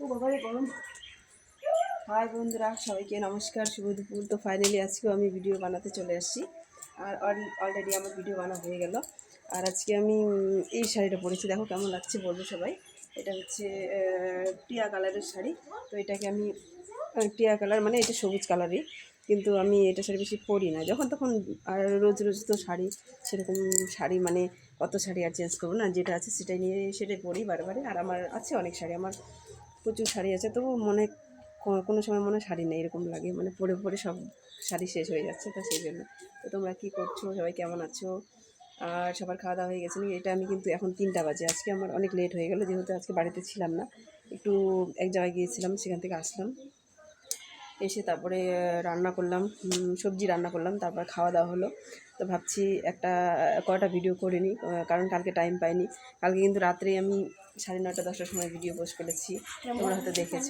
ও বাবা রে গরম। হাই বন্ধুরা, সবাইকে নমস্কার। শুভ দুপুর। তো ফাইনালি আজকেও আমি ভিডিও বানাতে চলে আসছি। আর অলরেডি আমার ভিডিও বানা হয়ে গেল। আর আজকে আমি এই শাড়িটা পরেছি। দেখো কেমন লাগছে বলব সবাই। এটা হচ্ছে টিয়া কালারের শাড়ি। তো এটাকে আমি টিয়া কালার মানে এটা সবুজ কালারই কিন্তু আমি এটা শাড়ি বেশি পরি না। যখন তখন, আর রোজ রোজ তো শাড়ি, সেরকম শাড়ি মানে কত শাড়ি আর চেঞ্জ করব না। যেটা আছে সেটাই নিয়ে, সেটাই পরি বারবারে আর আমার আছে অনেক শাড়ি। আমার প্রচুর শাড়ি আছে, তবু মনে কোনো সময় মনে শাড়ি নেই, এরকম লাগে। মানে পরে পরে সব শাড়ি শেষ হয়ে যাচ্ছে, তো সেই জন্য। তো তোমরা কী করছ? সবাই কেমন আছো? আর সবার খাওয়া দাওয়া হয়ে গেছে এটা আমি কিন্তু এখন তিনটা বাজে। আজকে আমার অনেক লেট হয়ে গেলো, যেহেতু আজকে বাড়িতে ছিলাম না। একটু এক জায়গায় গিয়েছিলাম, সেখান থেকে আসলাম। এসে তারপরে রান্না করলাম সবজি রান্না করলাম, তারপর খাওয়া দাওয়া হলো। তো ভাবছি একটা, কয়টা ভিডিও করে নিই কারণ কালকে টাইম পাইনি। কালকে কিন্তু রাত্রে আমি সাড়ে নটা দশটার সময় ভিডিও পোস্ট করেছি তোমরা হয়তো দেখেছ।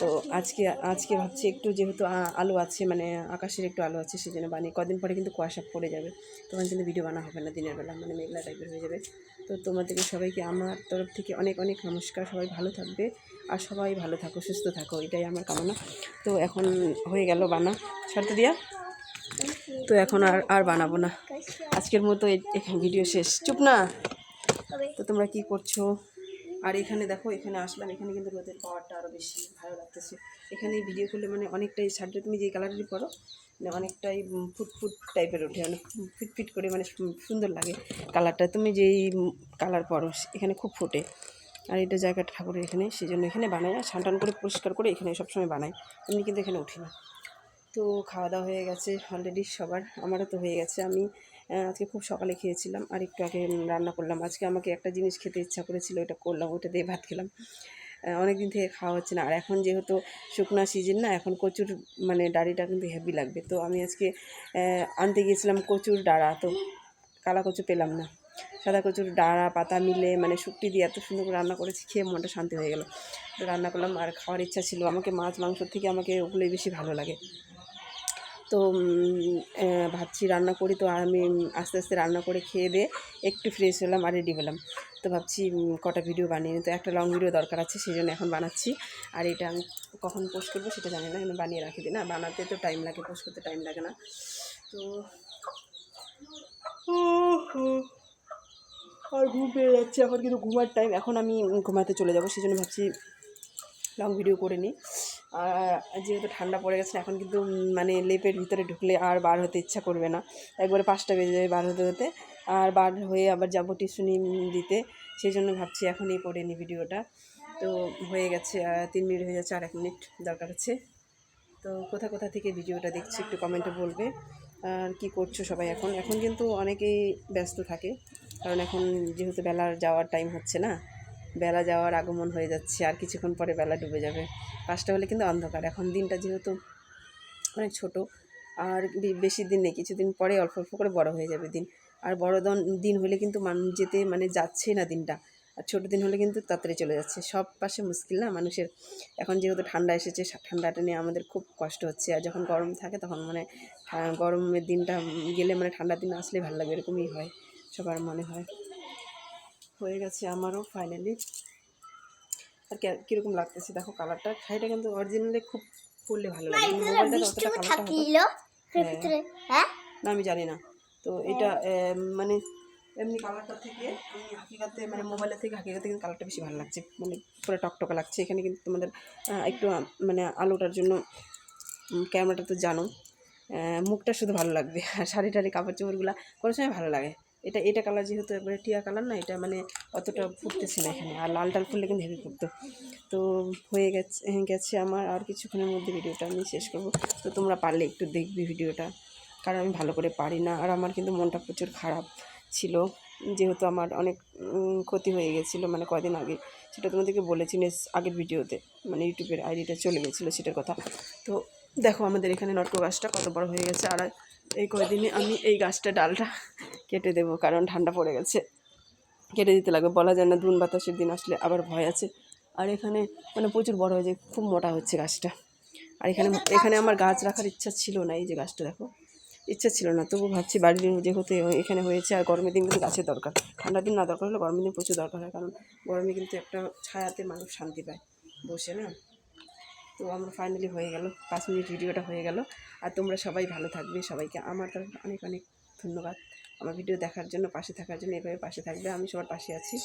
তো আজকে আজকে ভাবছি একটু যেহেতু আলো আছে মানে আকাশের একটু আলো আছে সেই জন্য বানিয়ে কদিন পরে কিন্তু কুয়াশা পড়ে যাবে। তখন কিন্তু ভিডিও বানা হবে না দিনের বেলা মানে মেঘলা টাইপের হয়ে যাবে। তো তোমাদেরকে সবাইকে আমার তরফ থেকে অনেক অনেক নমস্কার। সবাই ভালো থাকবে আর সবাই ভালো থাকো সুস্থ থাকো এটাই আমার কামনা। তো এখন হয়ে গেল বানা। শর্ত দিয়া তো এখন আর আর বানাবো না। আজকের মতো ভিডিও শেষ। চুপ না। তো তোমরা কি করছ? আর এখানে দেখো, এখানে আসলাম, এখানে কিন্তু রোদের পাওয়ারটা আরও বেশি ভালো লাগতেছে। এখানে ভিডিও করলে মানে অনেকটাই শাড়িটা তুমি যে কালারেরই পরো মানে অনেকটাই ফুটফুট টাইপের ওঠে অনেক ফিটফিট করে মানে সুন্দর লাগে কালারটা তুমি যেই কালার পরো এখানে খুব ফোটে। আর এটা জায়গা ঠাকুরের এখানে সেই জন্য এখানে বানাই আর স্নান টান করে পরিষ্কার করে এখানে সবসময় বানাই এমনি কিন্তু এখানে উঠি না। তো খাওয়া দাওয়া হয়ে গেছে অলরেডি সবার, আমারও তো হয়ে গেছে। আমি আজকে খুব সকালে খেয়েছিলাম আর একটু আগে রান্না করলাম। আজকে আমাকে একটা জিনিস খেতে ইচ্ছা করেছিল, ওটা করলাম, ওটা দিয়ে ভাত খেলাম। অনেক দিন থেকে খাওয়া হচ্ছে না। আর এখন যেহেতু শুকনা সিজন না, এখন কচুর মানে ডাড়িটা কিন্তু হেভি লাগবে। তো আমি আজকে আনতে গিয়েছিলাম কচুর ডাড়া। তো কালা কচু পেলাম না। সাদা কচুর ডাড়া, পাতা মিলে মানে শুকটি দিয়ে এত সুন্দর করে রান্না করেছি, খেয়ে মনটা শান্তি হয়ে গেল। রান্না করলাম আর খাওয়ার ইচ্ছা ছিল। আমাকে মাছ মাংসর থেকে আমাকে ওগুলোই বেশি ভালো লাগে। তো ভাবছি রান্না করি। তো আমি আস্তে আস্তে রান্না করে খেয়ে দিয়ে একটু ফ্রেশ হলাম আর রেডি হলাম। তো ভাবছি কটা ভিডিও বানিয়ে। তো একটা লং ভিডিও দরকার আছে সেই জন্য এখন বানাচ্ছি। আর এটা আমি কখন পোস্ট করব সেটা জানি না, কিন্তু বানিয়ে রাখি দিই না। বানাতে তো টাইম লাগে পোস্ট করতে টাইম লাগে না। তো আর ঘুম পেয়ে যাচ্ছে, এখন কিন্তু ঘুমার টাইম এখন আমি ঘুমাতে চলে যাব সেই জন্য ভাবছি লং ভিডিও করে নিই। আর যেহেতু ঠান্ডা পড়ে গেছে, এখন কিন্তু মানে লেপের ভিতরে ঢুকলে আর বার হতে ইচ্ছা করবে না। একবারে পাঁচটা বেজে যাবে বার হতে হতে। আর বার হয়ে আবার যাব টিউশনি দিতে। সেই জন্য ভাবছি এখনই করে নিই ভিডিওটা। তো হয়ে গেছে তিন মিনিট হয়ে যাচ্ছে, আর এক মিনিট দরকার আছে। তো কোথা কোথা থেকে ভিডিওটা দেখছি একটু কমেন্টে বলবে। আর কি করছ সবাই এখন? এখন কিন্তু অনেকেই ব্যস্ত থাকে। কারণ এখন যেহেতু বেলার যাওয়ার টাইম হচ্ছে না। বেলা যাওয়ার আগমন হয়ে যাচ্ছে আর কিছুক্ষণ পরে বেলা ডুবে যাবে। পাঁচটা হলে কিন্তু অন্ধকার। এখন দিনটা যেহেতু অনেক ছোট, আর বেশি দিন নেই, কিছুদিন পরে অল্প অল্প করে বড় হয়ে যাবে দিন। আর বড় দন- দিন হলে কিন্তু মানুষ যেতে মানে যাচ্ছেই না দিনটা। আর ছোটো দিন হলে কিন্তু তাড়াতাড়ি চলে যাচ্ছে। সব পাশে মুশকিল না মানুষের? এখন যেহেতু ঠান্ডা এসেছে ঠান্ডাটা নিয়ে আমাদের খুব কষ্ট হচ্ছে। আর যখন গরম থাকে তখন মানে গরমের দিনটা গেলে মানে ঠান্ডার দিন আসলে ভালো লাগবে এরকমই হয়। সবার মনে হয়। হয়ে গেছে আমারও ফাইনালি আর কীরকম লাগতেছে? দেখো কালারটা শাড়িটা কিন্তু অরিজিনালি খুব পরলে ভালো লাগে। মোবাইলটা ভিতরে হ্যাঁ? না আমি জানি না। তো এটা মানে এমনি কালারটা থেকে আমি হাকিকাতে মানে মোবাইলের থেকে হাকিকাতে কিন্তু কালারটা বেশি ভালো লাগছে। মানে পুরো টকটকা লাগছে। এখানে কিন্তু তোমাদের একটু মানে আলোটার জন্য ক্যামেরাটা তো জানো। মুখটা শুধু ভালো লাগবে। আর শাড়ি টাড়ি কাপড় চোপড়গুলো কোনো সময় ভালো লাগে। এটা এটা কালার যেহেতু একবারে টিয়া কালার না, এটা মানে অতটা ফুটতেছে না এখানে। আর লাল টাল ফুললে কিন্তু হেভি ফুটতো। তো হয়ে গেছে গেছে আমার আর কিছুক্ষণের মধ্যে ভিডিওটা আমি শেষ করব। তো তোমরা পারলে একটু দেখবি ভিডিওটা, কারণ আমি ভালো করে পারি না। আর আমার কিন্তু মনটা প্রচুর খারাপ ছিল, যেহেতু আমার অনেক ক্ষতি হয়ে গেছিল মানে কয়দিন আগে। সেটা তোমাদেরকে বলেছি আগের ভিডিওতে মানে ইউটিউবের আইডিটা চলে গেছিল সেটার কথা। তো দেখো আমাদের এখানে নটকো গাছটা কত বড় হয়ে গেছে। আর এই কয়দিনে আমি এই গাছটা, ডালটা কেটে দেবো কারণ ঠান্ডা পড়ে গেছে। কেটে দিতে লাগবে, বলা যায় না ধুন বাতাসের দিন আসলে আবার ভয় আছে। আর এখানে মানে প্রচুর বড় হয়ে যায় খুব মোটা হচ্ছে গাছটা। আর এখানে এখানে আমার গাছ রাখার ইচ্ছা ছিল না, এই যে গাছটা দেখো। ইচ্ছা ছিল না, তবু ভাবছি বাড়ির যেহেতু এখানে হয়েছে আর গরমের দিন কিন্তু গাছের দরকার। ঠান্ডার দিন না দরকার হলে গরমের দিন প্রচুর দরকার হয়, কারণ গরমে কিন্তু একটা ছায়াতে মানুষ শান্তি পায়, বসে না। তো আমরা ফাইনালি হয়ে গেল। পাঁচ মিনিট ভিডিওটা হয়ে গেল। আর তোমরা সবাই ভালো থাকবে। সবাইকে আমার তরফ অনেক অনেক ধন্যবাদ। আমার ভিডিও দেখার জন্য, পাশে থাকার জন্য, এভাবে পাশে থাকবে। আমি সবার পাশে আছি।